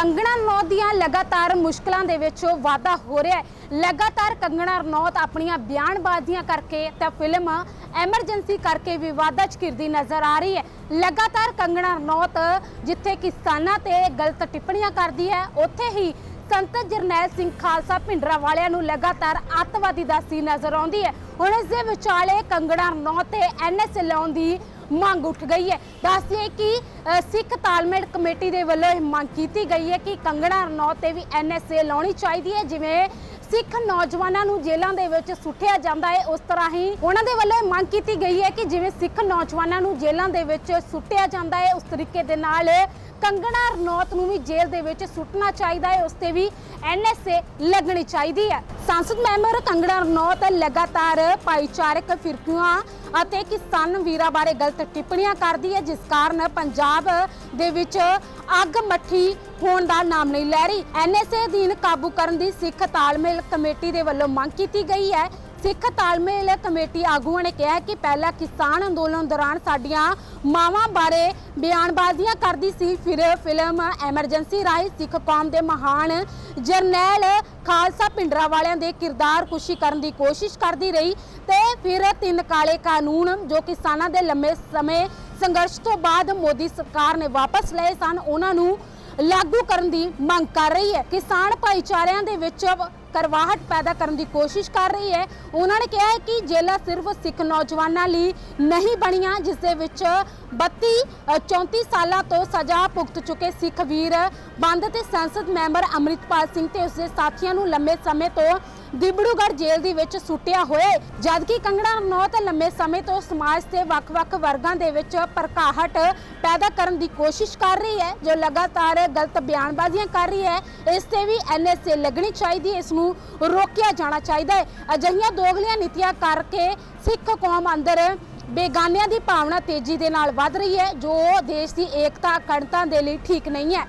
ਕੰਗਣਾ ਰਣੌਤ ਦੀਆਂ ਲਗਾਤਾਰ ਮੁਸ਼ਕਲਾਂ ਦੇ ਵਿੱਚ ਵਾਧਾ ਹੋ ਰਿਹਾ ਹੈ। ਲਗਾਤਾਰ ਕੰਗਣਾ ਰਣੌਤ ਆਪਣੀਆਂ ਬਿਆਨਬਾਜ਼ੀਆਂ ਕਰਕੇ ਤੇ ਫਿਲਮ ਐਮਰਜੈਂਸੀ ਕਰਕੇ ਵਿਵਾਦਾਂ 'ਚ ਘਿਰਦੀ ਨਜ਼ਰ ਆ ਰਹੀ ਹੈ। ਲਗਾਤਾਰ ਕੰਗਣਾ ਰਣੌਤ ਜਿੱਥੇ ਕਿਸਾਨਾਂ ਤੇ ਗਲਤ ਟਿੱਪਣੀਆਂ ਕਰਦੀ ਹੈ, ਉੱਥੇ ਹੀ ਸੰਤ ਜਰਨੈਲ ਸਿੰਘ ਖਾਲਸਾ ਭਿੰਡਰਾ ਵਾਲਿਆਂ ਨੂੰ ਲਗਾਤਾਰ ਅੱਤਵਾਦੀ ਦੱਸੀ ਨਜ਼ਰ ਆਉਂਦੀ ਹੈ। ਹੁਣ ਇਸ ਦੇ ਵਿਚਾਲੇ ਕੰਗਣਾ ਰਣੌਤ ਤੇ ਐਨਐਸਏ ਲਾਉਣ ਦੀ ਮੰਗ ਉੱਠ ਗਈ ਹੈ। ਦੱਸਦੇ ਕਿ ਸਿੱਖ ਤਾਲਮੇਲ ਕਮੇਟੀ ਦੇ ਵੱਲੋਂ ਇਹ ਮੰਗ ਕੀਤੀ ਗਈ ਹੈ ਕਿ ਕੰਗਣਾ ਰਣੌਤ ਤੇ ਵੀ ਐਨਐਸਏ ਲਾਉਣੀ ਚਾਹੀਦੀ ਹੈ। ਜਿਵੇਂ ਸਿੱਖ ਨੌਜਵਾਨਾਂ ਨੂੰ ਜੇਲ੍ਹਾਂ ਦੇ ਵਿੱਚ ਸੁੱਟਿਆ ਜਾਂਦਾ ਹੈ, ਉਸ ਤਰ੍ਹਾਂ ਹੀ ਉਹਨਾਂ ਦੇ ਵੱਲੋਂ ਇਹ ਮੰਗ ਕੀਤੀ ਗਈ ਹੈ ਕਿ ਜਿਵੇਂ ਸਿੱਖ ਨੌਜਵਾਨਾਂ ਨੂੰ ਜੇਲ੍ਹਾਂ ਦੇ ਵਿੱਚ ਸੁੱਟਿਆ ਜਾਂਦਾ ਹੈ, ਉਸ ਤਰੀਕੇ ਦੇ ਨਾਲ ਕੰਗਣਾ ਰਣੌਤ ਨੂੰ ਵੀ ਜੇਲ੍ਹ ਦੇ ਵਿੱਚ ਸੁੱਟਣਾ ਚਾਹੀਦਾ ਹੈ, ਉਸ ਤੇ ਵੀ ਐਨਐਸਏ ਲੱਗਣੀ ਚਾਹੀਦੀ ਹੈ। ਸੰਸਦ ਮੈਂਬਰ ਕੰਗਣਾ ਰਣੌਤ ਲਗਾਤਾਰ ਭਾਈਚਾਰਕ ਫਿਰਕਿਆਂ ਅਤੇ ਕਿਸਾਨ ਵੀਰਾਂ ਬਾਰੇ ਗਲਤ ਟਿੱਪਣੀਆਂ ਕਰਦੀ ਹੈ, ਜਿਸ ਕਾਰਨ ਪੰਜਾਬ ਦੇ ਵਿੱਚ ਅੱਗ ਮੱਠੀ ਹੋਣ ਦਾ ਨਾਮ ਨਹੀਂ ਲੈ ਰਹੀ। ਐਨਐਸਏ ਅਧੀਨ ਕਾਬੂ ਕਰਨ ਦੀ ਸਿੱਖ ਤਾਲਮੇਲ ਕਮੇਟੀ ਦੇ ਵੱਲੋਂ ਮੰਗ ਕੀਤੀ ਗਈ ਹੈ। ਸਿੱਖ ਤਾਲਮੇਲ ਕਮੇਟੀ ਆਗੂਆਂ ਨੇ ਕਿਹਾ ਕਿ ਪਹਿਲਾਂ ਕਿਸਾਨ ਅੰਦੋਲਨ ਦੌਰਾਨ ਸਾਡੀਆਂ ਮਾਵਾਂ ਬਾਰੇ ਬਿਆਨਬਾਜ਼ੀਆਂ ਕਰਦੀ ਸੀ, ਫਿਰ ਫਿਲਮ ਐਮਰਜੈਂਸੀ ਰਾਹੀਂ ਸਿੱਖ ਕੌਮ ਦੇ ਮਹਾਨ ਜਰਨੈਲ ਖਾਲਸਾ ਪਿੰਡਰਾ ਵਾਲਿਆਂ ਦੇ ਕਿਰਦਾਰ ਕੁਸ਼ੀ ਕਰਨ ਦੀ ਕੋਸ਼ਿਸ਼ ਕਰਦੀ ਰਹੀ ਤੇ ਫਿਰ ਤਿੰਨ ਕਾਲੇ ਕਾਨੂੰਨ ਜੋ ਕਿਸਾਨਾਂ ਦੇ ਲੰਮੇ ਸਮੇਂ ਸੰਘਰਸ਼ ਤੋਂ ਬਾਅਦ ਮੋਦੀ ਸਰਕਾਰ ਨੇ ਵਾਪਸ ਲਏ ਸਨ, ਉਹਨਾਂ ਨੂੰ ਲਾਗੂ ਕਰਨ ਦੀ ਮੰਗ ਕਰ ਰਹੀ ਹੈ। ਕਿਸਾਨ ਭਾਈਚਾਰਿਆਂ ਦੇ ਵਿੱਚ ਕਰਵਾਹਟ ਪੈਦਾ ਕਰਨ ਦੀ ਕੋਸ਼ਿਸ਼ ਕਰ ਰਹੀ ਹੈ। ਉਹਨਾਂ ਨੇ ਕਿਹਾ ਹੈ ਕਿ ਜੇਲ੍ਹਾਂ ਸਿਰਫ ਸਿੱਖ ਨੌਜਵਾਨਾਂ ਲਈ ਨਹੀਂ ਬਣੀਆਂ, ਜਿਸ ਦੇ ਵਿੱਚ 32 34 ਸਾਲਾਂ ਤੋਂ ਸਜ਼ਾ ਭੁਗਤ ਚੁੱਕੇ ਸਿੱਖ ਵੀਰ ਬੰਦ ਤੇ ਸੰਸਦ ਮੈਂਬਰ ਅੰਮ੍ਰਿਤਪਾਲ ਸਿੰਘ ਤੇ ਉਸਦੇ ਸਾਥੀਆਂ ਨੂੰ ਲੰਮੇ ਸਮੇਂ ਤੋਂ ਦਿਬੜੂਗੜ੍ਹ ਜੇਲ੍ਹ ਦੇ ਵਿੱਚ ਸੁੱਟਿਆ ਹੋਇਆ ਜਦਕਿ ਕੰਗੜਾ ਰਣੌਤ ਲੰਮੇ ਸਮੇਂ ਤੋਂ ਸਮਾਜ ਦੇ ਵੱਖ-ਵੱਖ ਵਰਗਾਂ ਦੇ ਵਿੱਚ ਭੜਕਾਹਟ ਪੈਦਾ ਕਰਨ ਦੀ ਕੋਸ਼ਿਸ਼ ਕਰ ਰਹੀ ਹੈ, ਜੋ ਲਗਾਤਾਰ ਗਲਤ ਬਿਆਨਬਾਜ਼ੀਆਂ ਕਰ ਰਹੀ ਹੈ। ਇਸ ਤੇ ਵੀ ਐਨਐਸਏ ਲੱਗਣੀ ਚਾਹੀਦੀ ਹੈ। ਇਸ ਨੂੰ ਰੋਕਿਆ ਜਾਣਾ ਚਾਹੀਦਾ ਹੈ। ਅਜਿਹੀਆਂ ਦੋਗਲੀਆਂ ਨੀਤੀਆਂ ਕਰਕੇ ਸਿੱਖ ਕੌਮ ਅੰਦਰ ਬੇਗਾਨਿਆਂ ਦੀ ਭਾਵਨਾ ਤੇਜ਼ੀ ਦੇ ਨਾਲ ਵੱਧ ਰਹੀ ਹੈ, ਜੋ ਦੇਸ਼ ਦੀ ਏਕਤਾ, ਅਖੰਡਤਾ ਦੇ ਲਈ ਠੀਕ ਨਹੀਂ ਹੈ।